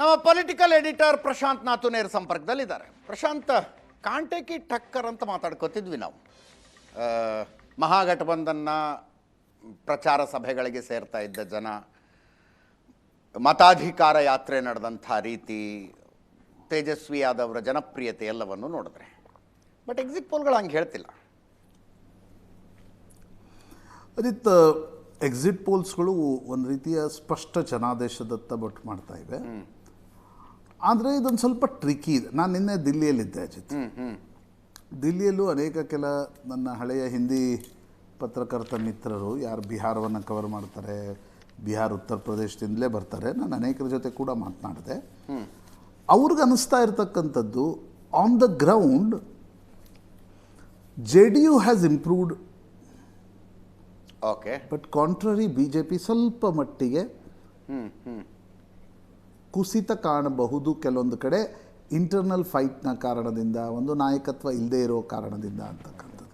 ನಮ್ಮ political editor Prashant ನಾಥುನೇರ್ ನೇರ ಸಂಪರ್ಕದಲ್ಲಿದ್ದಾರೆ. ಪ್ರಶಾಂತ್ ಕಾಂಟೇಕಿ ಠಕ್ಕರ್ ಅಂತ ಮಾತಾಡ್ಕೋತಿದ್ವಿ ನಾವು. ಮಹಾಗಠಬಂಧನ್ನ ಪ್ರಚಾರ ಸಭೆಗಳಿಗೆ ಸೇರ್ತಾ ಇದ್ದ ಜನ ಮತಾಧಿಕಾರ ಯಾತ್ರೆ ನಡೆದಂಥ ರೀತಿ ತೇಜಸ್ವಿ ಯಾದವರ ಜನಪ್ರಿಯತೆ ಎಲ್ಲವನ್ನು ನೋಡಿದ್ರೆ. ಬಟ್ ಎಕ್ಸಿಟ್ ಪೋಲ್ಗಳು ಹಂಗೆ ಹೇಳ್ತಿಲ್ಲ. ಅದಿತ್ ಎಕ್ಸಿಟ್ ಪೋಲ್ಸ್ಗಳು ಒಂದು ರೀತಿಯ ಸ್ಪಷ್ಟ ಜನಾದೇಶದತ್ತ ಬಟ್ ಮಾಡ್ತಾ ಇವೆ. ಆದರೆ ಇದೊಂದು ಸ್ವಲ್ಪ ಟ್ರಿಕಿ ಇದೆ. ನಾನು ನಿನ್ನೆ ದಿಲ್ಲಿಯಲ್ಲಿದ್ದೆ ಅಜಿತ್. ದಿಲ್ಲಿಯಲ್ಲೂ ಅನೇಕ ಕೆಲ ನನ್ನ ಹಳೆಯ ಹಿಂದಿ ಪತ್ರಕರ್ತ ಮಿತ್ರರು ಯಾರು ಬಿಹಾರವನ್ನು ಕವರ್ ಮಾಡ್ತಾರೆ ಬಿಹಾರ ಉತ್ತರ ಪ್ರದೇಶದಿಂದಲೇ ಬರ್ತಾರೆ ನಾನು ಅನೇಕರ ಜೊತೆ ಕೂಡ ಮಾತನಾಡಿದೆ. ಅವ್ರಿಗೆ ಅನ್ನಿಸ್ತಾ ಇರತಕ್ಕಂಥದ್ದು on the ground J D U has improved okay but contrary B J P ಸ್ವಲ್ಪ ಮಟ್ಟಿಗೆ ಕುಸಿತ ಕಾಣಬಹುದು ಕೆಲವೊಂದು ಕಡೆ ಇಂಟರ್ನಲ್ ಫೈಟ್ನ ಕಾರಣದಿಂದ ಒಂದು ನಾಯಕತ್ವ ಇಲ್ಲದೆ ಇರೋ ಕಾರಣದಿಂದ ಅಂತಕ್ಕಂಥದ್ದು.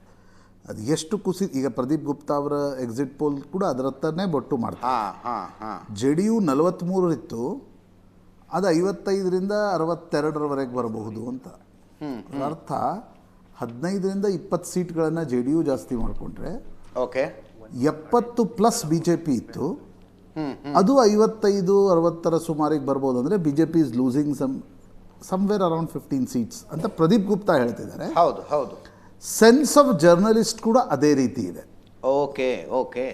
ಅದು ಎಷ್ಟು ಕುಸಿ ಈಗ ಪ್ರದೀಪ್ ಗುಪ್ತಾ ಅವರ ಎಕ್ಸಿಟ್ ಪೋಲ್ ಕೂಡ ಅದರತ್ತನೇ ಬೊಟ್ಟು ಮಾಡ್ತಾರೆ. ಹಾಂ ಹಾಂ ಹಾಂ. ಜೆ ಡಿ ಯು ನಲವತ್ತ್ಮೂರರಿತ್ತು ಅದು ಐವತ್ತೈದರಿಂದ ಅರವತ್ತೆರಡರವರೆಗೆ ಬರಬಹುದು ಅಂತ. ಅರ್ಥ ಹದಿನೈದರಿಂದ ಇಪ್ಪತ್ತು ಸೀಟ್ಗಳನ್ನು ಜೆ ಡಿ ಯು ಜಾಸ್ತಿ ಮಾಡಿಕೊಂಡ್ರೆ ಓಕೆ. ಎಪ್ಪತ್ತು ಪ್ಲಸ್ ಬಿ ಜೆ ಪಿ ಇತ್ತು. ಅದು ಐವತ್ತೈದು ಅರವತ್ತರ ಸುಮಾರಿಗೆ ಬರ್ಬೋದು ಅಂದರೆ B J P is losing some somewhere around fifteen seats ಅಂತ ಪ್ರದೀಪ್ ಗುಪ್ತಾ ಹೇಳ್ತಿದ್ದಾರೆ. ಹೌದು ಹೌದು. ಸೆನ್ಸ್ ಆಫ್ ಜರ್ನಲಿಸ್ಟ್ ಕೂಡ ಅದೇ ರೀತಿ ಇದೆ. Okay okay.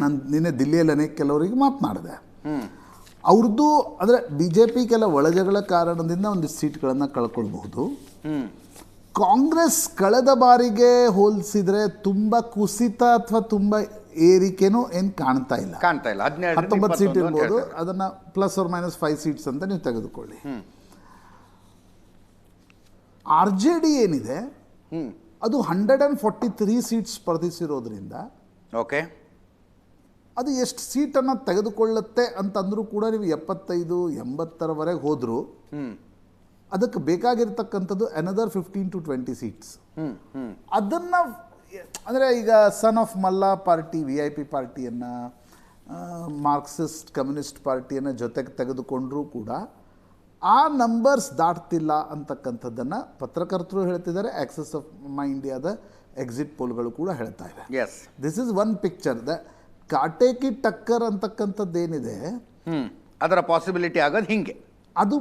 ನಾನು ನಿನ್ನೆ ದಿಲ್ಲಿಯಲ್ಲಿ ಅನೇಕ ಕೆಲವರಿಗೆ ಮಾತನಾಡಿದೆ ಅವ್ರದ್ದು ಅಂದರೆ ಬಿ ಜೆ ಪಿ ಕೆಲ ಒಳಜಗಳ ಕಾರಣದಿಂದ ಒಂದಿಷ್ಟು ಸೀಟ್ಗಳನ್ನು ಕಳ್ಕೊಳ್ಬಹುದು. ಕಾಂಗ್ರೆಸ್ ಕಳೆದ ಬಾರಿಗೆ ಹೋಲಿಸಿದ್ರೆ ತುಂಬ ಕುಸಿತ ಅಥವಾ ತುಂಬ ಏರಿಕೆನೂ ಏನು ಕಾಣ್ತಾ ಇಲ್ಲ. ಕಾಣ್ತಾ ಇಲ್ಲ. ಹದಿನೇಳು ಹತ್ತೊಂಬತ್ತು ಸೀಟ್ ಇರ್ಬೋದು ಅದನ್ನ plus or minus five seats ಅಂತ ನೀವು ತೆಗೆದುಕೊಳ್ಳಿ. ಆರ್ ಜೆ ಡಿ ಏನಿದೆ ಅದು hundred and forty three seats ಸ್ಪರ್ಧಿಸಿರೋದ್ರಿಂದ okay. ಅದು ಎಷ್ಟು ಸೀಟನ್ನು ತೆಗೆದುಕೊಳ್ಳುತ್ತೆ ಅಂತಂದರೂ ಕೂಡ ನೀವು ಎಪ್ಪತ್ತೈದು ಎಂಬತ್ತರವರೆಗೆ ಹೋದರೂ ಅದಕ್ಕೆ ಬೇಕಾಗಿರ್ತಕ್ಕಂಥದ್ದು another fifteen to twenty seats ಅದನ್ನು ಅಂದರೆ ಈಗ son of Mallah party V I P ಪಾರ್ಟಿಯನ್ನು Marxist communist ಪಾರ್ಟಿಯನ್ನು ಜೊತೆಗೆ ತೆಗೆದುಕೊಂಡರೂ ಕೂಡ ಆ ನಂಬರ್ಸ್ ದಾಟ್ತಿಲ್ಲ ಅಂತಕ್ಕಂಥದ್ದನ್ನು ಪತ್ರಕರ್ತರು ಹೇಳ್ತಿದ್ದಾರೆ. ಆಕ್ಸಸ್ ಆಫ್ ಮೈ ಇಂಡಿಯಾದ ಎಕ್ಸಿಟ್ ಪೋಲ್ಗಳು ಕೂಡ ಹೇಳ್ತಾ ಇದೆ. Yes this is one picture the ಕಾಟೇಕಿ ಟಕ್ಕರ್ ಅಂತಕ್ಕಂಥದ್ದು ಏನಿದೆ ಅದರ ಪಾಸಿಬಿಲಿಟಿ ಆಗೋದು ಹಿಂಗೆ. ಅದು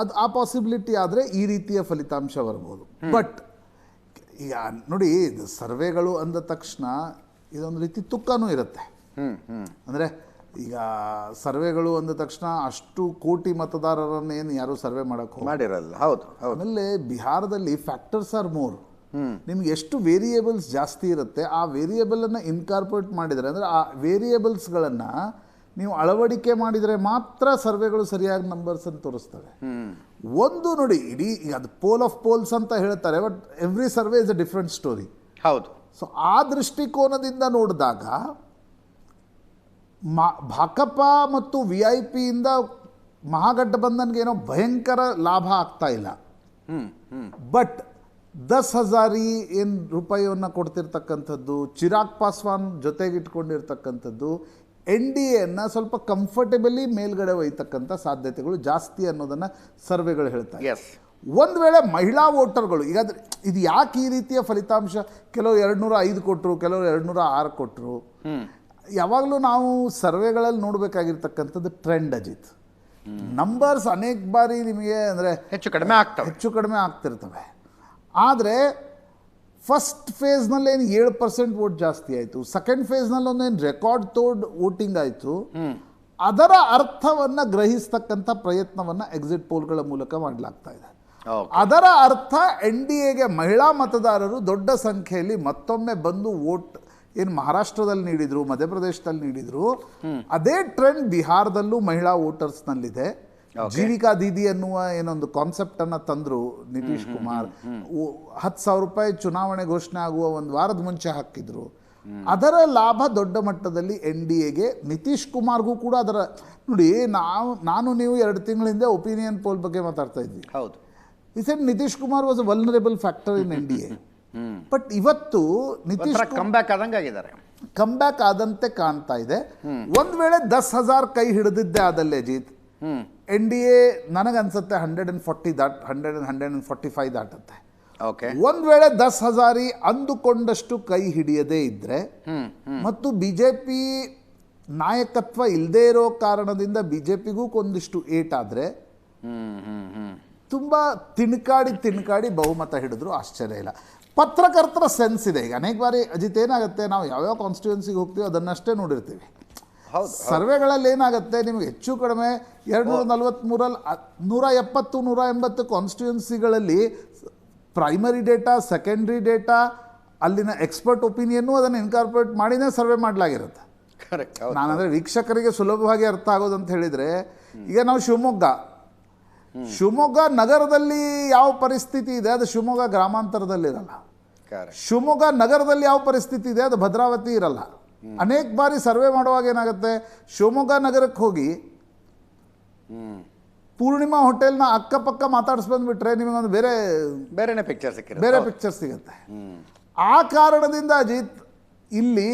ಅದು ಆ ಪಾಸಿಬಿಲಿಟಿ ಆದರೆ ಈ ರೀತಿಯ ಫಲಿತಾಂಶ ಬರ್ಬೋದು. ಬಟ್ ಈಗ ನೋಡಿ ಇದು ಸರ್ವೆಗಳು ಅಂದ ತಕ್ಷಣ ಇದೊಂದು ರೀತಿ ತುಕ್ಕನೂ ಇರುತ್ತೆ. ಅಂದರೆ ಈಗ ಸರ್ವೆಗಳು ಅಂದ ತಕ್ಷಣ ಅಷ್ಟು ಕೋಟಿ ಮತದಾರರನ್ನೇನು ಯಾರು ಯಾರೂ ಸರ್ವೆ ಮಾಡೋಕ್ಕೆ ಮಾಡಿರಲ್ಲ. ಹೌದು ಹೌದು. ಆಮೇಲೆ ಬಿಹಾರದಲ್ಲಿ ಫ್ಯಾಕ್ಟರ್ಸ್ ಆರ್ ಮೋರ್ ನಿಮ್ಗೆ ಎಷ್ಟು ವೇರಿಯೇಬಲ್ಸ್ ಜಾಸ್ತಿ ಇರುತ್ತೆ ಆ ವೇರಿಯೇಬಲನ್ನು ಇನ್ಕಾರ್ಪೊರೇಟ್ ಮಾಡಿದರೆ ಅಂದರೆ ಆ ವೇರಿಯೇಬಲ್ಸ್ಗಳನ್ನು ನೀವು ಅಳವಡಿಕೆ ಮಾಡಿದರೆ ಮಾತ್ರ ಸರ್ವೆಗಳು ಸರಿಯಾಗಿ ನಂಬರ್ಸ್ ಅಂತ ತೋರಿಸ್ತವೆ. ಒಂದು ನೋಡಿ ಇಡೀ ಈಗ ಅದು ಪೋಲ್ ಆಫ್ ಪೋಲ್ಸ್ ಅಂತ ಹೇಳ್ತಾರೆ but every survey is a different story ಹೌದು. ಸೊ ಆ ದೃಷ್ಟಿಕೋನದಿಂದ ನೋಡಿದಾಗ ಮಾ ಭಾಕಪ ಮತ್ತು ವಿ ಐ ಪಿಯಿಂದ ಮಹಾಗಠಬಂಧನ್ಗೆ ಏನೋ ಭಯಂಕರ ಲಾಭ ಆಗ್ತಾ ಇಲ್ಲ. ಬಟ್ ದಸ್ ಹಜಾರಿ ಏನು ರೂಪಾಯಿಯನ್ನು ಕೊಡ್ತಿರ್ತಕ್ಕಂಥದ್ದು ಚಿರಾಗ್ ಪಾಸ್ವಾನ್ ಜೊತೆಗೆ ಇಟ್ಕೊಂಡಿರ್ತಕ್ಕಂಥದ್ದು ಎನ್ ಡಿ ಎನ್ನು ಸ್ವಲ್ಪ ಕಂಫರ್ಟೇಬಲಿ ಮೇಲ್ಗಡೆ ಒಯ್ತಕ್ಕಂಥ ಸಾಧ್ಯತೆಗಳು ಜಾಸ್ತಿ ಅನ್ನೋದನ್ನು ಸರ್ವೆಗಳು ಹೇಳ್ತಾರೆ ಎಸ್ ಒಂದು ವೇಳೆ ಮಹಿಳಾ ವೋಟರ್ಗಳು ಈಗ ಇದು ಯಾಕೆ ಈ ರೀತಿಯ ಫಲಿತಾಂಶ? ಕೆಲವು ಎರಡು ನೂರ ಐದು ಕೊಟ್ಟರು ಕೆಲವರು ಎರಡು ನೂರ ಆರು ಕೊಟ್ಟರು ಯಾವಾಗಲೂ ನಾವು ಸರ್ವೆಗಳಲ್ಲಿ ನೋಡಬೇಕಾಗಿರ್ತಕ್ಕಂಥದ್ದು ಟ್ರೆಂಡ್ ಅಜಿತ್. ನಂಬರ್ಸ್ ಅನೇಕ ಬಾರಿ ನಿಮಗೆ ಅಂದರೆ ಹೆಚ್ಚು ಕಡಿಮೆ ಆಗ್ತವೆ. ಹೆಚ್ಚು ಕಡಿಮೆ ಆಗ್ತಿರ್ತವೆ. ಆದರೆ ಫಸ್ಟ್ ಫೇಸ್ನಲ್ಲಿ ಏನು ಏಳು ಪರ್ಸೆಂಟ್ ವೋಟ್ ಜಾಸ್ತಿ ಆಯಿತು. ಸೆಕೆಂಡ್ ಫೇಸ್ನಲ್ಲಿ ಒಂದೇನು ರೆಕಾರ್ಡ್ ತೋಡ್ ವೋಟಿಂಗ್ ಆಯಿತು. ಅದರ ಅರ್ಥವನ್ನು ಗ್ರಹಿಸ್ತಕ್ಕಂಥ ಪ್ರಯತ್ನವನ್ನು ಎಕ್ಸಿಟ್ ಪೋಲ್ಗಳ ಮೂಲಕ ಮಾಡಲಾಗ್ತಾ ಇದೆ. ಅದರ ಅರ್ಥ ಎನ್ ಡಿ ಎಗೆ ಮಹಿಳಾ ಮತದಾರರು ದೊಡ್ಡ ಸಂಖ್ಯೆಯಲ್ಲಿ ಮತ್ತೊಮ್ಮೆ ಬಂದು ವೋಟ್ ಏನು ಮಹಾರಾಷ್ಟ್ರದಲ್ಲಿ ನೀಡಿದ್ರು ಮಧ್ಯಪ್ರದೇಶದಲ್ಲಿ ನೀಡಿದ್ರು. ಅದೇ ಟ್ರೆಂಡ್ ಬಿಹಾರದಲ್ಲೂ ಮಹಿಳಾ ವೋಟರ್ಸ್ನಲ್ಲಿದೆ ಜೀವಿಕಾ ದೀದಿ ಅನ್ನುವ ಏನೊಂದು ಕಾನ್ಸೆಪ್ಟ್ ಅನ್ನ ತಂದ್ರು ನಿತೀಶ್ ಕುಮಾರ್. ಹತ್ತು ಸಾವಿರ ರೂಪಾಯಿ ಚುನಾವಣೆ ಘೋಷಣೆ ಆಗುವ ಒಂದು ವಾರದ ಮುಂಚೆ ಹಾಕಿದ್ರು. ಅದರ ಲಾಭ ದೊಡ್ಡ ಮಟ್ಟದಲ್ಲಿ ಎನ್ ಡಿ ಎಗೆ ನಿತೀಶ್ ಕುಮಾರ್ಗೂ ಕೂಡ ಅದರ ನೋಡಿ ನಾವು ನಾನು ನೀವು ಎರಡು ತಿಂಗಳಿಂದ ಒಪಿನಿಯನ್ ಪೋಲ್ ಬಗ್ಗೆ ಮಾತಾಡ್ತಾ ಇದ್ವಿ. ಹೌದು. Is N Nitish Kumar was a vulnerable factor in N D A. But ಇವತ್ತು ನಿತೀಶ್ ಕಂಬ್ಯಾಕ್ ಕಮ್ ಬ್ಯಾಕ್ ಆದಂಗೆ ಆಗಿದ್ದಾರೆ. ಕಮ್ ಬ್ಯಾಕ್ ಆದಂತೆ ಕಾಣ್ತಾ ಇದೆ. ಒಂದ್ ವೇಳೆ ದಸ್ ಹಜಾರ್ ಕೈ ಹಿಡಿದಿದ್ದೆ ಆದಲ್ಲೇ ಅಜಿತ್ ಎನ್ ಡಿ ಎ ನನಗನ್ಸುತ್ತೆ hundred and forty that hundred and hundred and forty five ದಾಟುತ್ತೆ. Okay ಒಂದ್ ವೇಳೆ ದಸ್ ಹಜಾರಿ ಅಂದುಕೊಂಡಷ್ಟು ಕೈ ಹಿಡಿಯದೇ ಇದ್ರೆ ಮತ್ತು ಬಿಜೆಪಿ ನಾಯಕತ್ವ ಇಲ್ಲದೇ ಇರೋ ಕಾರಣದಿಂದ ಬಿಜೆಪಿಗೂ ಒಂದಿಷ್ಟು ಪಿಗೂ ಒಂದಿಷ್ಟು ಹ್ಮ್ ತುಂಬ ತಿನ್ಕಾಡಿ ತಿನ್ಕಾಡಿ ಬಹುಮತ ಹಿಡಿದ್ರು ಆಶ್ಚರ್ಯ ಇಲ್ಲ. ಪತ್ರಕರ್ತರ ಸೆನ್ಸ್ ಇದೆ. ಈಗ ಅನೇಕ ಬಾರಿ ಅಜಿತ್ ಏನಾಗುತ್ತೆ ನಾವು ಯಾವ್ಯಾವ ಕಾನ್ಸ್ಟಿಟ್ಯೂನ್ಸಿಗೆ ಹೋಗ್ತೀವಿ ಅದನ್ನಷ್ಟೇ ನೋಡಿರ್ತೀವಿ. ಸರ್ವೆಗಳಲ್ಲಿ ಏನಾಗುತ್ತೆ? ನಿಮಗೆ ಹೆಚ್ಚು ಕಡಿಮೆ ಎರಡು ನೂರ ನಲ್ವತ್ತ್ಮೂರಲ್ಲಿ ನೂರ ಎಪ್ಪತ್ತು ನೂರ ಎಂಬತ್ತು ಕಾನ್ಸ್ಟಿಟ್ಯೂನ್ಸಿಗಳಲ್ಲಿ ಪ್ರೈಮರಿ ಡೇಟಾ ಸೆಕೆಂಡ್ರಿ ಡೇಟಾ ಅಲ್ಲಿನ ಎಕ್ಸ್ಪರ್ಟ್ ಒಪಿನಿಯನ್ನು ಅದನ್ನು ಇನ್ಕಾರ್ಪೊರೇಟ್ ಮಾಡಿನೇ ಸರ್ವೆ ಮಾಡಲಾಗಿರುತ್ತೆ. ಕರೆಕ್ಟ್ ನಾನಂದರೆ ವೀಕ್ಷಕರಿಗೆ ಸುಲಭವಾಗಿ ಅರ್ಥ ಆಗೋದು ಅಂತ ಹೇಳಿದರೆ ಈಗ ನಾವು ಶಿವಮೊಗ್ಗ. ಶಿವಮೊಗ್ಗ ನಗರದಲ್ಲಿ ಯಾವ ಪರಿಸ್ಥಿತಿ ಇದೆ? ಅದು ಶಿವಮೊಗ್ಗ ಗ್ರಾಮಾಂತರದಲ್ಲಿರಲ್ಲ. ಶಿವಮೊಗ್ಗ ನಗರದಲ್ಲಿ ಯಾವ ಪರಿಸ್ಥಿತಿ ಇದೆ? ಅದು ಭದ್ರಾವತಿ ಇರಲ್ಲ. ಅನೇಕ ಬಾರಿ ಸರ್ವೆ ಮಾಡುವಾಗ ಏನಾಗುತ್ತೆ? ಶಿವಮೊಗ್ಗ ನಗರಕ್ಕೆ ಹೋಗಿ ಪೂರ್ಣಿಮಾ ಹೋಟೆಲ್ನ ಅಕ್ಕಪಕ್ಕ ಮಾತಾಡಿಸ್ಬಂದ್ಬಿಟ್ರೆ ನಿಮಗೆ ಒಂದು ಬೇರೆ ಬೇರೆನೇ ಪಿಕ್ಚರ್ ಸಿಕ್ಕಿದೆ ಬೇರೆ ಪಿಕ್ಚರ್ ಸಿಗುತ್ತೆ. ಆ ಕಾರಣದಿಂದ ಅಜಿತ್ ಇಲ್ಲಿ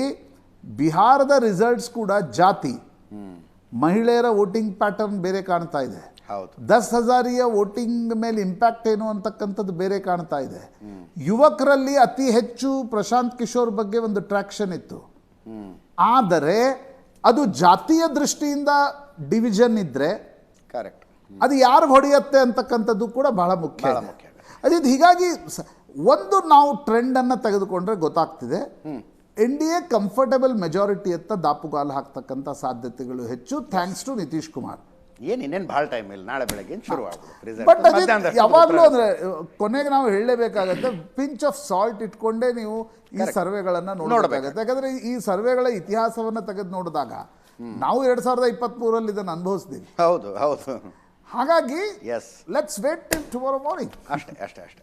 ಬಿಹಾರದ ರಿಸಲ್ಟ್ಸ್ ಕೂಡ ಜಾತಿ. ಮಹಿಳೆಯರ ವೋಟಿಂಗ್ ಪ್ಯಾಟರ್ನ್ ಬೇರೆ ಕಾಣ್ತಾ ಇದೆ. ಹೌದು. ದಸ್ ಹಜಾರಿಯ ವೋಟಿಂಗ್ ಮೇಲೆ ಇಂಪ್ಯಾಕ್ಟ್ ಏನು ಅಂತಕ್ಕಂಥದ್ದು ಬೇರೆ ಕಾಣ್ತಾ ಇದೆ. ಯುವಕರಲ್ಲಿ ಅತಿ ಹೆಚ್ಚು ಪ್ರಶಾಂತ್ ಕಿಶೋರ್ ಬಗ್ಗೆ ಒಂದು ಟ್ರ್ಯಾಕ್ಷನ್ ಇತ್ತು. ಆದರೆ ಅದು ಜಾತಿಯ ದೃಷ್ಟಿಯಿಂದ ಡಿವಿಷನ್ ಇದ್ದರೆ ಕರೆಕ್ಟ್ ಅದು ಯಾರು ಹೊಡೆಯುತ್ತೆ ಅಂತಕ್ಕಂಥದ್ದು ಕೂಡ ಬಹಳ ಮುಖ್ಯ. ಮುಖ್ಯ. ಹೀಗಾಗಿ ಒಂದು ನಾವು ಟ್ರೆಂಡನ್ನು ತೆಗೆದುಕೊಂಡ್ರೆ ಗೊತ್ತಾಗ್ತಿದೆ. ಎನ್ ಡಿ ಎ ಕಂಫರ್ಟಬಲ್ ಮೆಜಾರಿಟಿಯತ್ತ ದಾಪುಗಾಲು ಹಾಕ್ತಕ್ಕಂಥ ಸಾಧ್ಯತೆಗಳು ಹೆಚ್ಚು. Thanks to Nitish Kumar. ಏನ್ ಇನ್ನೇನು ಭಾಳ ಟೈಮ್ ಇಲ್ಲ ನಾಳೆ ಬೆಳಗ್ಗೆ ಶುರು ರಿಸಲ್ಟ್ ಯಾವಾಗಲೂ ಅಂದ್ರೆ ಕೊನೆಗೆ ನಾವು ಹೇಳಲೇಬೇಕಾಗತ್ತೆ ಪಿಂಚ್ ಆಫ್ ಸಾಲ್ಟ್ ಇಟ್ಕೊಂಡೇ ನೀವು ಈ ಸರ್ವೆಗಳನ್ನು ನೋಡಬೇಕಾಗತ್ತೆ. ಯಾಕಂದ್ರೆ ಈ ಸರ್ವೆಗಳ ಇತಿಹಾಸವನ್ನ ತೆಗೆದು ನೋಡಿದಾಗ ನಾವು ಎರಡ್ ಸಾವಿರದ ಇಪ್ಪತ್ತ್ ಮೂರಲ್ಲಿ ಇದನ್ನು ಅನುಭವಿಸ್ತೀವಿ. ಹೌದು ಹೌದು. ಹಾಗಾಗಿ yes let's wait till tomorrow morning ಅಷ್ಟೇ ಅಷ್ಟೇ ಅಷ್ಟೇ.